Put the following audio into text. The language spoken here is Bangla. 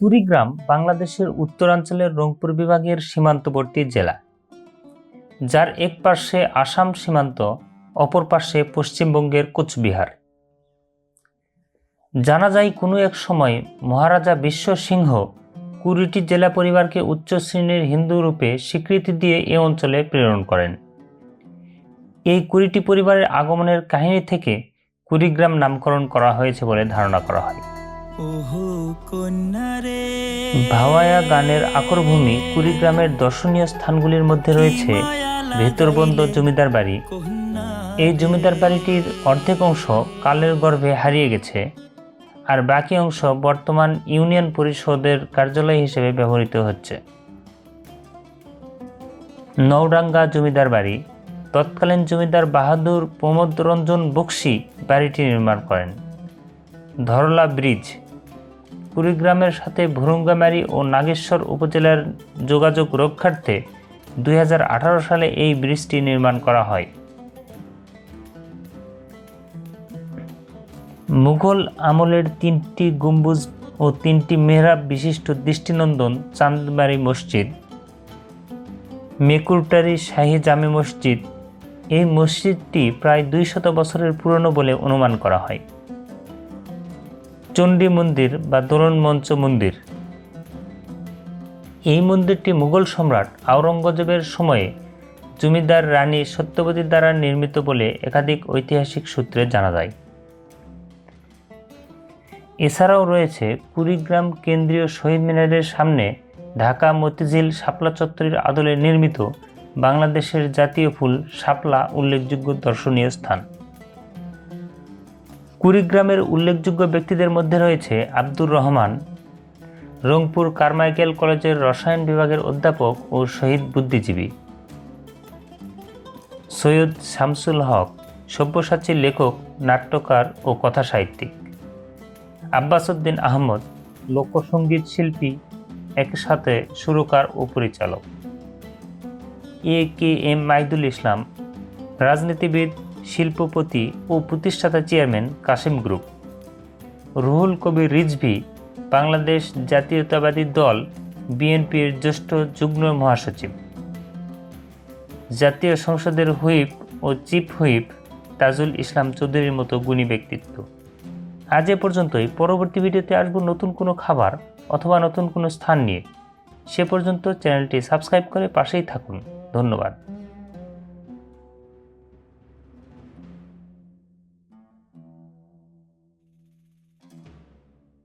কুড়িগ্রাম বাংলাদেশের উত্তরাঞ্চলের রংপুর বিভাগের সীমান্তবর্তী জেলা। যার এক পার্শ্বে আসাম সীমান্ত, অপর পার্শ্বে পশ্চিমবঙ্গের কোচবিহার। জানা যায়, কোনো এক সময় মহারাজা বিশ্ব সিংহ কুড়িটি জেলা পরিবারকে উচ্চ শ্রেণির হিন্দু রূপে স্বীকৃতি দিয়ে এ অঞ্চলে প্রেরণ করেন। এই কুড়িটি পরিবারের আগমনের কাহিনী থেকে কুড়িগ্রাম নামকরণ করা হয়েছে বলে ধারণা করা হয়। ভাওয়ায়া গানের আকরভূমি কুড়িগ্রামের দর্শনীয় স্থানগুলির মধ্যে রয়েছে ভেতরবন্দ জমিদার বাড়ি। এই জমিদার বাড়িটির অর্ধেক অংশ কালের গর্ভে হারিয়ে গেছে আর বাকি অংশ বর্তমান ইউনিয়ন পরিষদের কার্যালয় হিসেবে ব্যবহৃত হচ্ছে। নওডাঙ্গা জমিদার বাড়ি, তৎকালীন জমিদার বাহাদুর প্রমোদ রঞ্জন বক্সি বাড়িটি নির্মাণ করেন। ধরলা ব্রিজ কুড়িগ্রামের সাথে ভুরুঙ্গামারি ও নাগেশ্বর উপজেলার যোগাযোগ রক্ষার্থে দুই হাজার আঠারো সালে এই ব্রিজটি নির্মাণ করা হয়। মুঘল আমলের তিনটি গম্বুজ ও তিনটি মেহরাব বিশিষ্ট দৃষ্টিনন্দন চাঁদবাড়ি মসজিদ, মেকুরটারি শাহী জামে মসজিদ। এই মসজিদটি প্রায় দুই শত বছরের পুরনো বলে অনুমান করা হয়। চণ্ডী মন্দির বা দোলন মঞ্চ মন্দির। এই মন্দিরটি মুঘল সম্রাট আওরঙ্গজেবের সময়ে জমিদার রানী সত্যবতীর দ্বারা নির্মিত বলে একাধিক ঐতিহাসিক সূত্রে জানা যায়। এছাড়াও রয়েছে কুড়িগ্রাম কেন্দ্রীয় শহীদ মিনারের সামনে ঢাকা মতিঝিল শাপলা চত্বরের আদলে নির্মিত বাংলাদেশের জাতীয় ফুল শাপলা উল্লেখযোগ্য দর্শনীয় স্থান। কুড়িগ্রামের উল্লেখযোগ্য ব্যক্তিদের মধ্যে রয়েছে আব্দুর রহমান, রংপুর কারমাইকেল কলেজের রসায়ন বিভাগের অধ্যাপক ও শহীদ বুদ্ধিজীবী। সৈয়দ শামসুল হক, সব্যসাচী লেখক, নাট্যকার ও কথা সাহিত্যিক। আব্বাস উদ্দিন আহমদ, লোকসঙ্গীত শিল্পী, একসাথে সুরকার ও পরিচালক। এ কে এম মাইদুল ইসলাম, রাজনীতিবিদ শিল্পপতি ও প্রতিষ্ঠাতা চেয়ারম্যান কাশিম গ্রুপ। রুহুল কবির রিজভি, বাংলাদেশ জাতীয়তাবাদী দল, বিএনপির জ্যেষ্ঠ যুগ্ম মহাসচিব। জাতীয় সংসদের হুইপ ও চিফ হুইপ তাজুল ইসলাম চৌধুরীর মতো গুণী ব্যক্তিত্ব। আজ এ পর্যন্তই। পরবর্তী ভিডিওতে আসব নতুন কোনো খাবার অথবা নতুন কোনো স্থান নিয়ে। সে পর্যন্ত চ্যানেলটি সাবস্ক্রাইব করে পাশেই থাকুন। ধন্যবাদ।